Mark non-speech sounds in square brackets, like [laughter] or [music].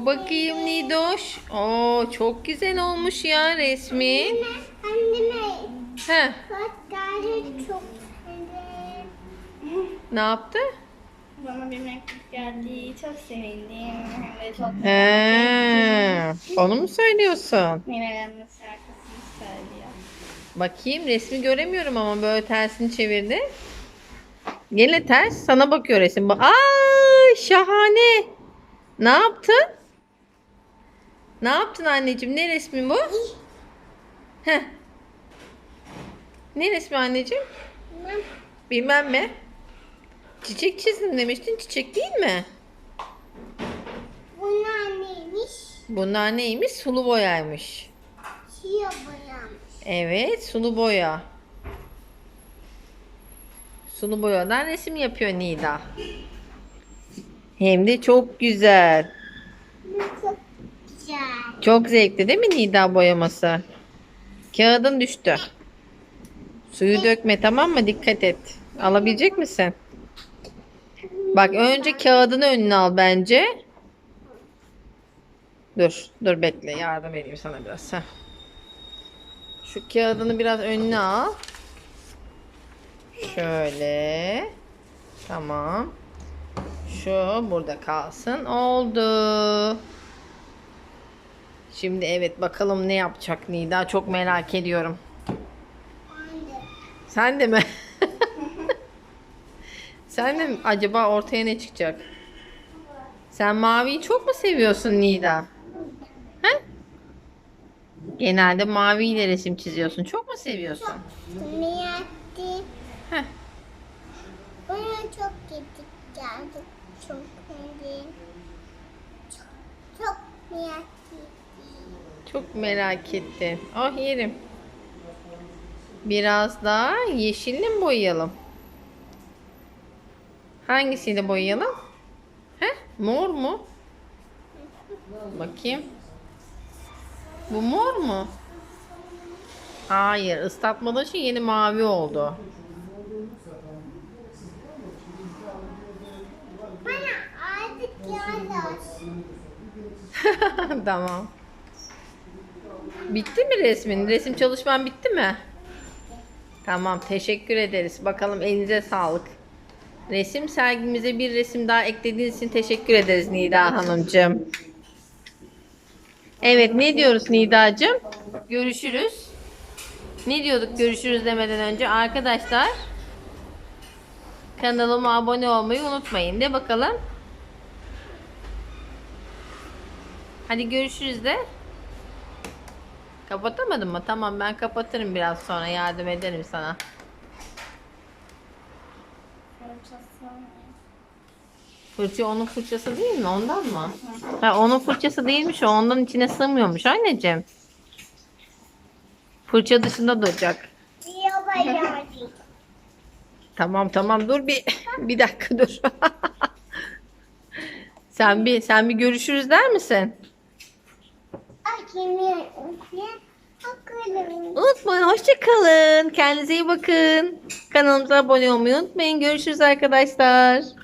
Oo bakayım Nidoş. Oo çok güzel olmuş ya resmin. Anneme hatta çok ne yaptı? Bana bir mektup geldi. Çok sevindim. Hem de çok He, onu mu söylüyorsun? Nimelenme şarkısını söylüyor. Bakayım resmi göremiyorum ama böyle tersini çevirdi. Gene ters sana bakıyor resim. Aa şahane. Ne yaptın? Ne yaptın anneciğim? Ne resmi bu? Heh. Ne resmi anneciğim? Ben Bilmem mi? Çiçek çizdim demiştin. Çiçek değil mi? bunlar neymiş? Bunlar neymiş? Sulu boyaymış. Siyah boyamış. Evet, sulu boya. Sulu boyadan resim yapıyor Nida. Hem de çok güzel. Çok zevkli değil mi Nida boyaması? Kağıdın düştü. Suyu dökme tamam mı? Dikkat et. Alabilecek misin? Bak önce kağıdını önüne al bence. Dur, dur bekle. Yardım edeyim sana biraz. Heh. Şu kağıdını biraz önüne al. Şöyle. Tamam. Şu burada kalsın. Oldu. Şimdi evet bakalım ne yapacak Nida. Çok merak ediyorum. Sen de mi? [laughs] Sen de mi? Acaba ortaya ne çıkacak? Sen maviyi çok mu seviyorsun Nida? He? Genelde maviyle resim çiziyorsun. Çok mu seviyorsun? Niyetti. Heh. Bana çok gittik geldik. Çok. Çok, çok niyetli. Çok merak ettim. Oh yerim. Biraz daha yeşille mi boyayalım? Hangisiyle boyayalım? He? Mor mu? Bakayım. Bu mor mu? Hayır, ıslatmadığı için yeni mavi oldu. Bana artık yalnız. [laughs] tamam. Bitti mi resmin? Resim çalışman bitti mi? Tamam, teşekkür ederiz. Bakalım elinize sağlık. Resim sergimize bir resim daha eklediğiniz için teşekkür ederiz Nida Hanımcığım. Evet, ne diyoruz Nidacığım? Görüşürüz. Ne diyorduk görüşürüz demeden önce? Arkadaşlar kanalıma abone olmayı unutmayın. De bakalım. Hadi görüşürüz de. Kapatamadın mı? Tamam ben kapatırım biraz sonra yardım ederim sana. Fırça onun fırçası değil mi? Ondan mı? Ha, onun fırçası değilmiş o. Ondan içine sığmıyormuş anneciğim. Fırça dışında duracak. [laughs] Tamam tamam dur bir [laughs] bir dakika dur. [laughs] sen bir sen bir görüşürüz der misin? Unutmayın hoşça kalın. Kendinize iyi bakın. Kanalımıza abone olmayı unutmayın. Görüşürüz arkadaşlar.